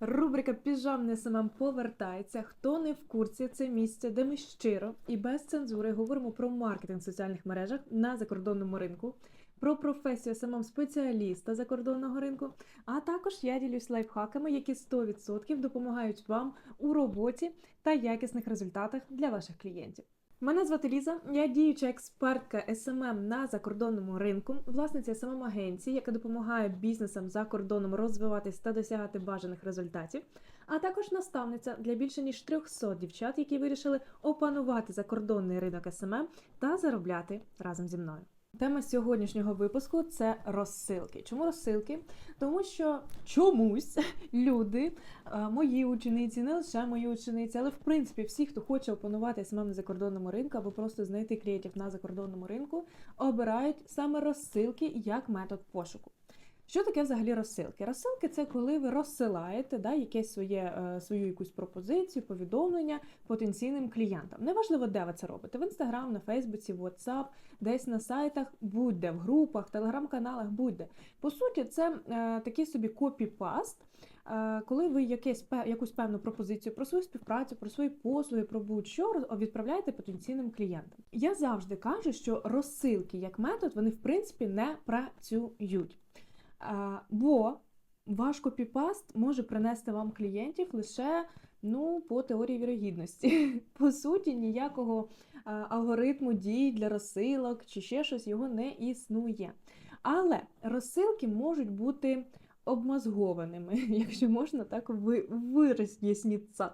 Рубрика Піжамне СММ повертається. Хто не в курсі, це місце, де ми щиро і без цензури говоримо про маркетинг в соціальних мережах на закордонному ринку, про професію СММ спеціаліста закордонного ринку. А також я ділюсь лайфхаками, які 100% допомагають вам у роботі та якісних результатах для ваших клієнтів. Мене звати Ліза, я діюча експертка СММ на закордонному ринку, власниця СММ агенції, яка допомагає бізнесам за кордоном розвиватись та досягати бажаних результатів, а також наставниця для більше ніж 300 дівчат, які вирішили опанувати закордонний ринок СММ та заробляти разом зі мною. Тема сьогоднішнього випуску це розсилки. Чому розсилки? Тому що чомусь люди, е, мої учениці, не лише мої учениці, але в принципі всі, хто хоче опанувати СММ на закордонному ринку або просто знайти клієнтів на закордонному ринку, обирають саме розсилки як метод пошуку. Що таке взагалі розсилки? Розсилки це коли ви розсилаєте да, якесь своє, е, свою якусь пропозицію, повідомлення потенційним клієнтам. Неважливо, де ви це робите: в інстаграм, на Фейсбуці, в WhatsApp, десь на сайтах, будь-де, в групах, телеграм-каналах, будь-де. По суті, це е, такий собі копі-паст. е, Коли ви якесь якусь певну пропозицію про свою співпрацю, про свої послуги, про будь-що відправляєте потенційним клієнтам. Я завжди кажу, що розсилки як метод вони в принципі не працюють. Бо ваш копіпаст може принести вам клієнтів лише ну, по теорії вірогідності. По суті, ніякого алгоритму дій для розсилок чи ще щось його не існує. Але розсилки можуть бути обмозгованими, якщо можна так ви- вироз'яснитися.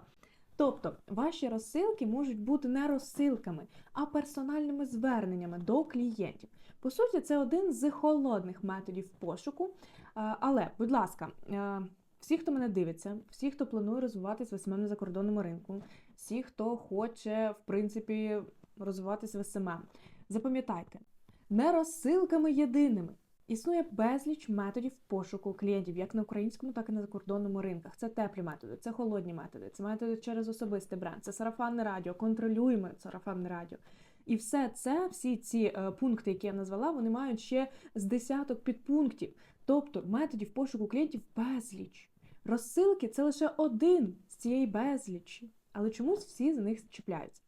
Тобто ваші розсилки можуть бути не розсилками, а персональними зверненнями до клієнтів. По суті, це один з холодних методів пошуку. Але, будь ласка, е, всі, хто мене дивиться, всі, хто планує розвиватись в СММ на закордонному ринку, всі, хто хоче, в принципі, розвиватись в СММ, запам'ятайте, не розсилками єдиними. Існує безліч методів пошуку клієнтів як на українському, так і на закордонному ринках. Це теплі методи, це холодні методи, це методи через особистий бренд, це сарафанне радіо, контролюємо сарафанне радіо. І все це, всі ці е, пункти, які я назвала, вони мають ще з десяток підпунктів. Тобто методів пошуку клієнтів безліч. Розсилки це лише один з цієї безлічі, але чомусь всі за них чіпляються.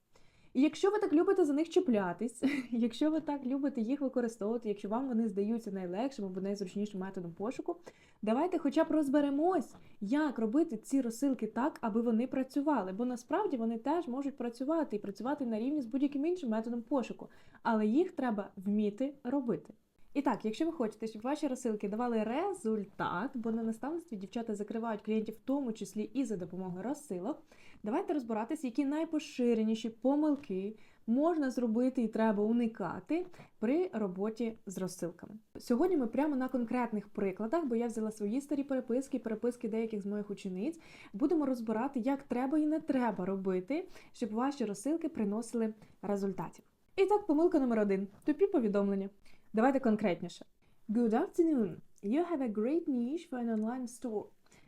І якщо ви так любите за них чіплятись, якщо ви так любите їх використовувати, якщо вам вони здаються найлегшим або найзручнішим методом пошуку, давайте хоча б розберемось, як робити ці розсилки так, аби вони працювали. Бо насправді вони теж можуть працювати і працювати на рівні з будь-яким іншим методом пошуку, але їх треба вміти робити. І так, якщо ви хочете, щоб ваші розсилки давали результат, бо на наставництві дівчата закривають клієнтів, в тому числі і за допомогою розсилок, давайте розбиратися, які найпоширеніші помилки можна зробити і треба уникати при роботі з розсилками. Сьогодні ми прямо на конкретних прикладах, бо я взяла свої старі переписки, переписки деяких з моїх учениць. Будемо розбирати, як треба і не треба робити, щоб ваші розсилки приносили результатів. І так, помилка номер один: тупі повідомлення. Давайте конкретніше. Good afternoon. You have a great niche for an online store,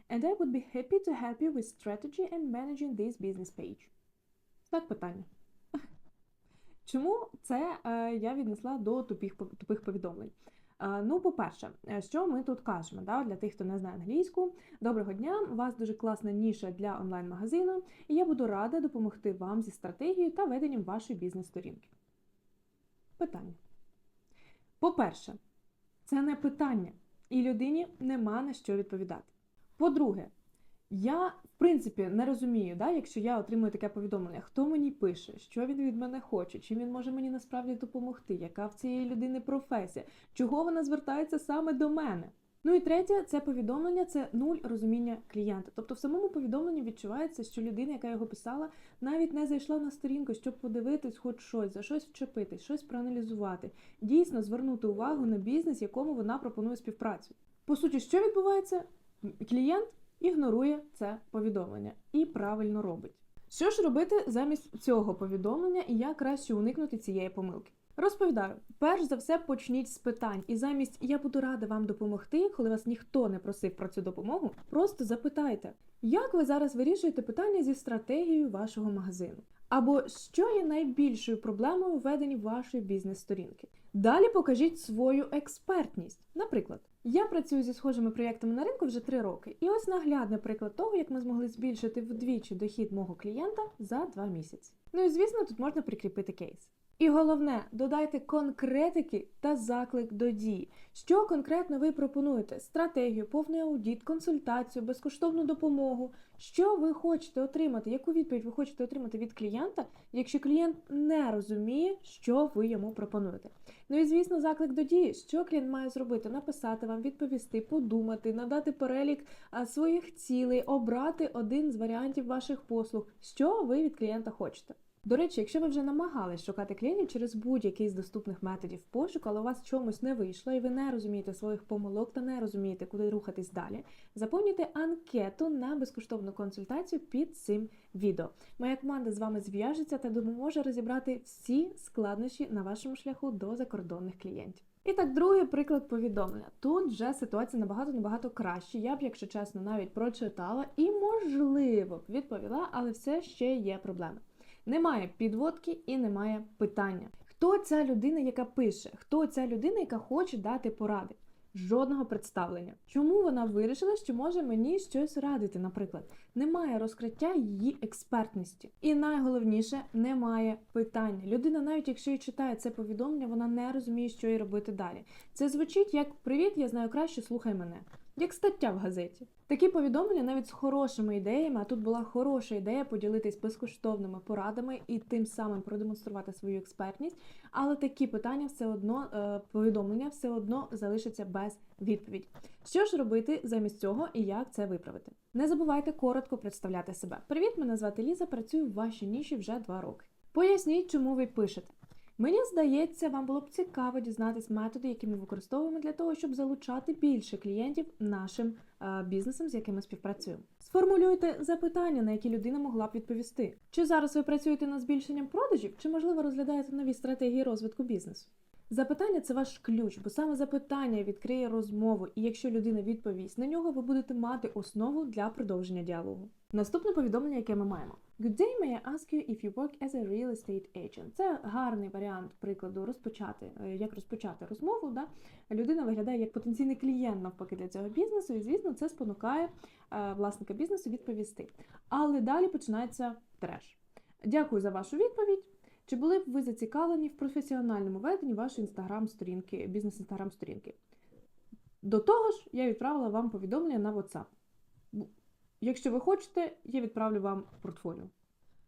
and I would be happy to help you with strategy and managing this business page. Так питання. Чому це е, я віднесла до тупих, тупих повідомлень? Е, ну, по-перше, е, що ми тут кажемо да, для тих, хто не знає англійську. Доброго дня! У вас дуже класна ніша для онлайн-магазину, і я буду рада допомогти вам зі стратегією та веденням вашої бізнес-сторінки. Питання. По-перше, це не питання, і людині нема на що відповідати. По-друге, я, в принципі, не розумію, да, якщо я отримую таке повідомлення, хто мені пише, що він від мене хоче, чим він може мені насправді допомогти, яка в цієї людини професія, чого вона звертається саме до мене. Ну і третє, це повідомлення це нуль розуміння клієнта. Тобто в самому повідомленні відчувається, що людина, яка його писала, навіть не зайшла на сторінку, щоб подивитись хоч щось, за щось вчепитись, щось проаналізувати, дійсно звернути увагу на бізнес, якому вона пропонує співпрацю. По суті, що відбувається? Клієнт ігнорує це повідомлення і правильно робить. Що ж робити замість цього повідомлення і як краще уникнути цієї помилки? Розповідаю, перш за все почніть з питань, і замість я буду рада вам допомогти, коли вас ніхто не просив про цю допомогу, просто запитайте, як ви зараз вирішуєте питання зі стратегією вашого магазину? Або що є найбільшою проблемою у веденні вашої бізнес-сторінки? Далі покажіть свою експертність. Наприклад, я працюю зі схожими проєктами на ринку вже 3 роки, і ось наглядний приклад того, як ми змогли збільшити вдвічі дохід мого клієнта за 2 місяці. Ну і звісно, тут можна прикріпити кейс. І головне, додайте конкретики та заклик до дії. Що конкретно ви пропонуєте? Стратегію, повний аудіт, консультацію, безкоштовну допомогу. Що ви хочете отримати? Яку відповідь ви хочете отримати від клієнта, якщо клієнт не розуміє, що ви йому пропонуєте? Ну і звісно, заклик до дії. Що клієнт має зробити? Написати вам, відповісти, подумати, надати перелік своїх цілей, обрати один з варіантів ваших послуг, що ви від клієнта хочете. До речі, якщо ви вже намагались шукати клієнтів через будь-який з доступних методів пошуку, але у вас чомусь не вийшло, і ви не розумієте своїх помилок та не розумієте, куди рухатись далі, заповнюйте анкету на безкоштовну консультацію під цим відео. Моя команда з вами зв'яжеться та допоможе розібрати всі складнощі на вашому шляху до закордонних клієнтів. І так, другий приклад повідомлення. Тут вже ситуація набагато набагато краще. Я б, якщо чесно, навіть прочитала і, можливо, відповіла, але все ще є проблеми. Немає підводки і немає питання. Хто ця людина, яка пише? Хто ця людина, яка хоче дати поради? Жодного представлення. Чому вона вирішила, що може мені щось радити, наприклад? Немає розкриття її експертності. І найголовніше, немає питання. Людина, навіть якщо і читає це повідомлення, вона не розуміє, що їй робити далі. Це звучить як Привіт, я знаю краще, слухай мене. Як стаття в газеті. Такі повідомлення навіть з хорошими ідеями, а тут була хороша ідея поділитись безкоштовними порадами і тим самим продемонструвати свою експертність. Але такі питання все одно, е, повідомлення все одно залишаться без відповіді. Що ж робити замість цього і як це виправити? Не забувайте коротко представляти себе. Привіт, мене звати Ліза, працюю в вашій ніші вже два роки. Поясніть, чому ви пишете. Мені здається, вам було б цікаво дізнатись методи, які ми використовуємо для того, щоб залучати більше клієнтів нашим е, бізнесом, з яким ми співпрацюємо. Сформулюйте запитання, на які людина могла б відповісти. Чи зараз ви працюєте над збільшенням продажів, чи можливо розглядаєте нові стратегії розвитку бізнесу? Запитання це ваш ключ, бо саме запитання відкриє розмову, і якщо людина відповість на нього, ви будете мати основу для продовження діалогу. Наступне повідомлення, яке ми маємо. Good day, may I ask you if you work as a real estate agent? Це гарний варіант прикладу розпочати, е, як розпочати розмову. Да? Людина виглядає як потенційний клієнт навпаки для цього бізнесу, і звісно, це спонукає е, власника бізнесу відповісти. Але далі починається треш. Дякую за вашу відповідь. Чи були б ви зацікавлені в професіональному веденні вашої інстаграм-сторінки, бізнес-інстаграм-сторінки? До того ж, я відправила вам повідомлення на WhatsApp. Якщо ви хочете, я відправлю вам портфоліо.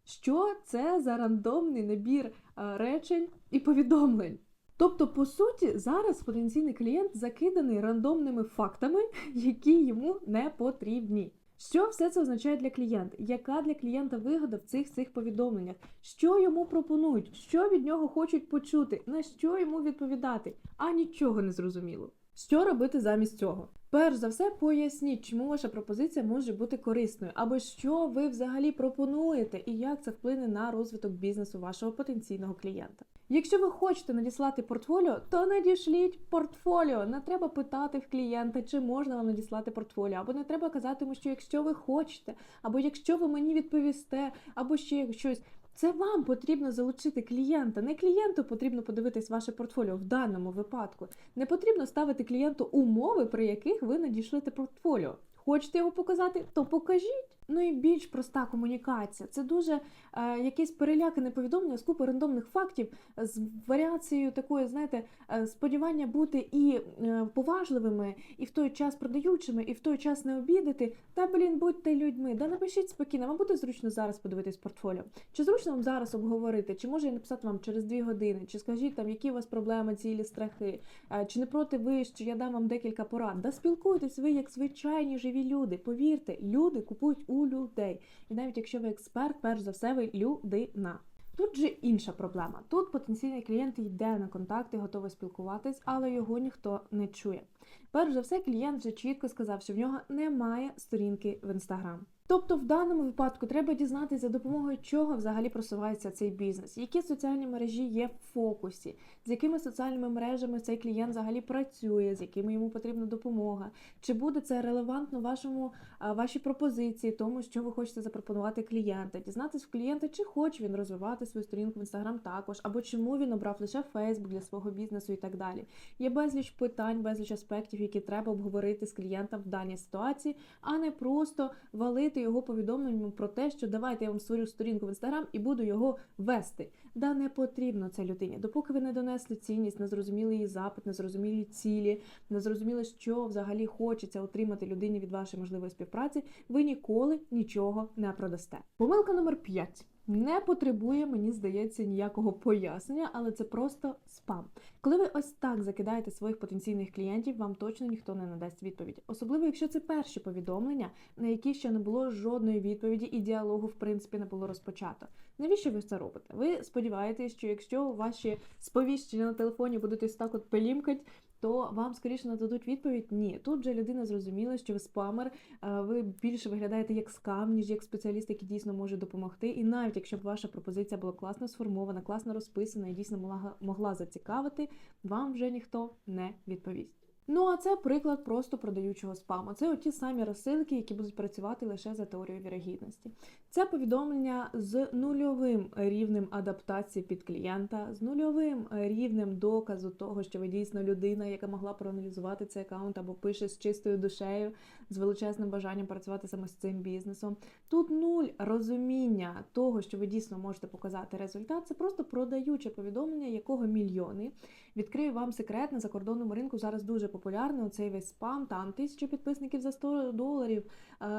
Що це за рандомний набір е, речень і повідомлень? Тобто, по суті, зараз потенційний клієнт закиданий рандомними фактами, які йому не потрібні. Що все це означає для клієнта? Яка для клієнта вигода в цих цих повідомленнях? Що йому пропонують? Що від нього хочуть почути? На що йому відповідати? А нічого не зрозуміло. Що робити замість цього? Перш за все, поясніть, чому ваша пропозиція може бути корисною, або що ви взагалі пропонуєте, і як це вплине на розвиток бізнесу вашого потенційного клієнта. Якщо ви хочете надіслати портфоліо, то надішліть портфоліо. Не треба питати в клієнта, чи можна вам надіслати портфоліо, або не треба казати йому, що якщо ви хочете, або якщо ви мені відповісте, або ще щось. Це вам потрібно залучити клієнта. Не клієнту потрібно подивитись ваше портфоліо в даному випадку. Не потрібно ставити клієнту умови, при яких ви надішлете портфоліо. Хочете його показати, то покажіть. Ну і більш проста комунікація. Це дуже е, якесь перелякане повідомлення з купи рандомних фактів, з варіацією такої, знаєте, е, сподівання бути і е, поважливими, і в той час продаючими, і в той час не обідати. Та блін, будьте людьми. Да напишіть спокійно, вам буде зручно зараз подивитись портфоліо. Чи зручно вам зараз обговорити? Чи може я написати вам через дві години? Чи скажіть там, які у вас проблеми, цілі, страхи? Е, Чи не проти ви, що я дам вам декілька порад? Да спілкуйтесь ви як звичайні живі люди. Повірте, люди купують у людей. І навіть якщо ви експерт, перш за все, ви людина. Тут же інша проблема. Тут потенційний клієнт йде на контакти, готовий спілкуватись, але його ніхто не чує. Перш за все, клієнт вже чітко сказав, що в нього немає сторінки в інстаграм. Тобто, в даному випадку треба дізнатися, за допомогою чого взагалі просувається цей бізнес, які соціальні мережі є в фокусі, з якими соціальними мережами цей клієнт взагалі працює, з якими йому потрібна допомога, чи буде це релевантно вашому вашій пропозиції, тому що ви хочете запропонувати клієнта, дізнатися в клієнта, чи хоче він розвивати свою сторінку в інстаграм також, або чому він обрав лише Фейсбук для свого бізнесу і так далі. Є безліч питань, безліч аспектів, які треба обговорити з клієнтом в даній ситуації, а не просто валити його повідомленням про те, що давайте я вам створю сторінку в інстаграм і буду його вести. Да не потрібно це людині. Допоки ви не донесли цінність, не зрозуміли її запит, не зрозумілі цілі, не зрозуміли, що взагалі хочеться отримати людині від вашої можливої співпраці, ви ніколи нічого не продасте. Помилка номер 5. Не потребує, мені здається, ніякого пояснення, але це просто спам. Коли ви ось так закидаєте своїх потенційних клієнтів, вам точно ніхто не надасть відповідь. Особливо, якщо це перші повідомлення, на які ще не було жодної відповіді і діалогу, в принципі, не було розпочато. Навіщо ви це робите? Ви сподіваєтесь, що якщо ваші сповіщення на телефоні будуть ось так от пилімкать, то вам скоріше нададуть відповідь ні. Тут же людина зрозуміла, що ви спамер, ви більше виглядаєте як скам, ніж як спеціаліст, який дійсно може допомогти. І навіть якщо б ваша пропозиція була класно сформована, класно розписана і дійсно могла, зацікавити, вам вже ніхто не відповість. Ну а це приклад просто продаючого спаму. Це оті самі розсилки, які будуть працювати лише за теорією вірогідності. Це повідомлення з нульовим рівнем адаптації під клієнта, з нульовим рівнем доказу того, що ви дійсно людина, яка могла проаналізувати цей аккаунт або пише з чистою душею, з величезним бажанням працювати саме з цим бізнесом. Тут нуль розуміння того, що ви дійсно можете показати результат. Це просто продаюче повідомлення, якого мільйони. Відкрию вам секрет на закордонному ринку. Зараз дуже популярний оцей весь спам, там тисячу підписників за 100 доларів,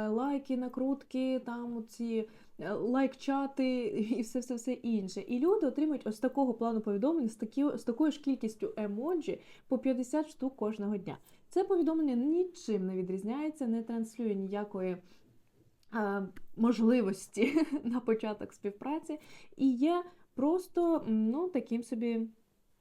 лайки, накрутки, там ці лайк-чати і все все все інше. І люди отримують ось такого плану повідомлень з такі, з такою ж кількістю емоджі по 50 штук кожного дня. Це повідомлення нічим не відрізняється, не транслює ніякої. Можливості на початок співпраці і є просто ну таким собі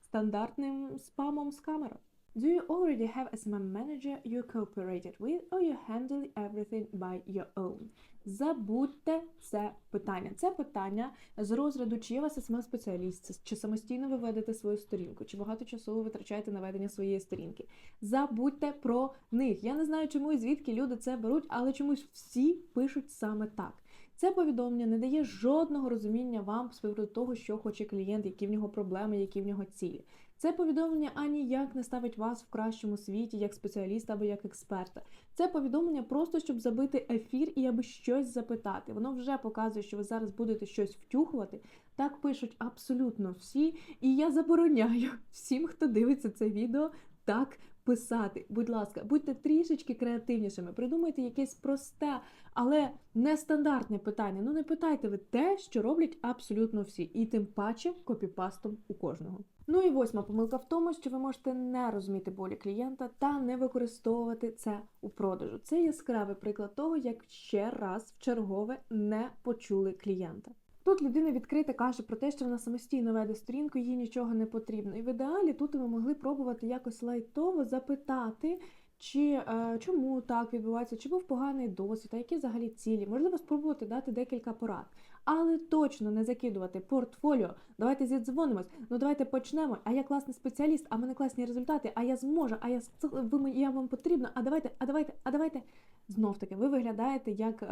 стандартним спамом з камери. Do you already have a SMM manager you cooperated with or you handle everything by your own? Забудьте це питання. Це питання з розряду, чи є у вас smm спеціаліст, чи самостійно ви ведете свою сторінку, чи багато часу ви витрачаєте на ведення своєї сторінки. Забудьте про них. Я не знаю, чому і звідки люди це беруть, але чомусь всі пишуть саме так. Це повідомлення не дає жодного розуміння вам з приводу того, що хоче клієнт, які в нього проблеми, які в нього цілі. Це повідомлення аніяк не ставить вас в кращому світі як спеціаліста або як експерта. Це повідомлення просто щоб забити ефір і аби щось запитати. Воно вже показує, що ви зараз будете щось втюхувати. Так пишуть абсолютно всі. І я забороняю всім, хто дивиться це відео, так писати. Будь ласка, будьте трішечки креативнішими, придумайте якесь просте, але нестандартне питання. Ну не питайте ви те, що роблять абсолютно всі, і тим паче копіпастом у кожного. Ну і восьма помилка в тому, що ви можете не розуміти болі клієнта та не використовувати це у продажу. Це яскравий приклад того, як ще раз в чергове не почули клієнта. Тут людина відкрита каже про те, що вона самостійно веде сторінку, їй нічого не потрібно. І в ідеалі тут ви могли пробувати якось лайтово запитати, чи е, чому так відбувається, чи був поганий досвід, а які взагалі цілі. Можливо, спробувати дати декілька порад. Але точно не закидувати портфоліо. Давайте зідзвонимось, ну давайте почнемо. А я класний спеціаліст, а в мене класні результати, а я зможу, а я ви, я вам потрібна, а давайте, а давайте, а давайте. Знов таки, ви виглядаєте як.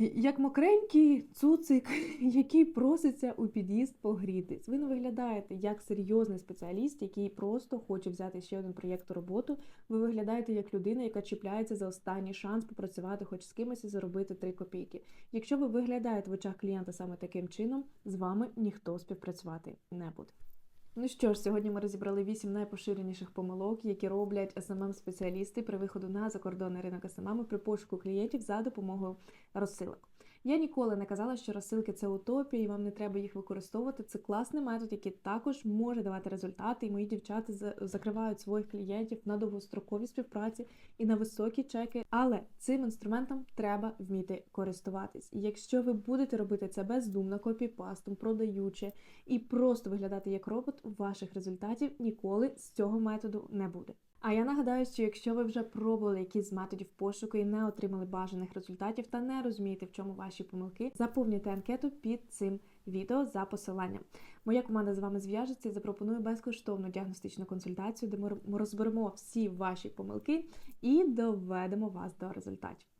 Е, як мокренький цуцик, який проситься у під'їзд погрітись. Ви не виглядаєте як серйозний спеціаліст, який просто хоче взяти ще один проєкт роботу. Ви виглядаєте як людина, яка чіпляється за останній шанс попрацювати хоч з кимось і заробити 3 копійки. Якщо ви виглядаєте в очах клієнта саме таким чином, з вами ніхто співпрацювати не буде. Ну що ж, сьогодні ми розібрали вісім найпоширеніших помилок, які роблять smm спеціалісти при виходу на закордонний ринок SMM при пошуку клієнтів за допомогою розсилок. Я ніколи не казала, що розсилки це утопія, і вам не треба їх використовувати. Це класний метод, який також може давати результати. І мої дівчата за- закривають своїх клієнтів на довгострокові співпраці і на високі чеки. Але цим інструментом треба вміти користуватись. І якщо ви будете робити це бездумно, копіпастом, продаючи і просто виглядати як робот, ваших результатів ніколи з цього методу не буде. А я нагадаю, що якщо ви вже пробували якісь з методів пошуку і не отримали бажаних результатів та не розумієте, в чому ваші помилки, заповнюйте анкету під цим відео за посиланням. Моя команда з вами зв'яжеться і запропонує безкоштовну діагностичну консультацію, де ми розберемо всі ваші помилки і доведемо вас до результатів.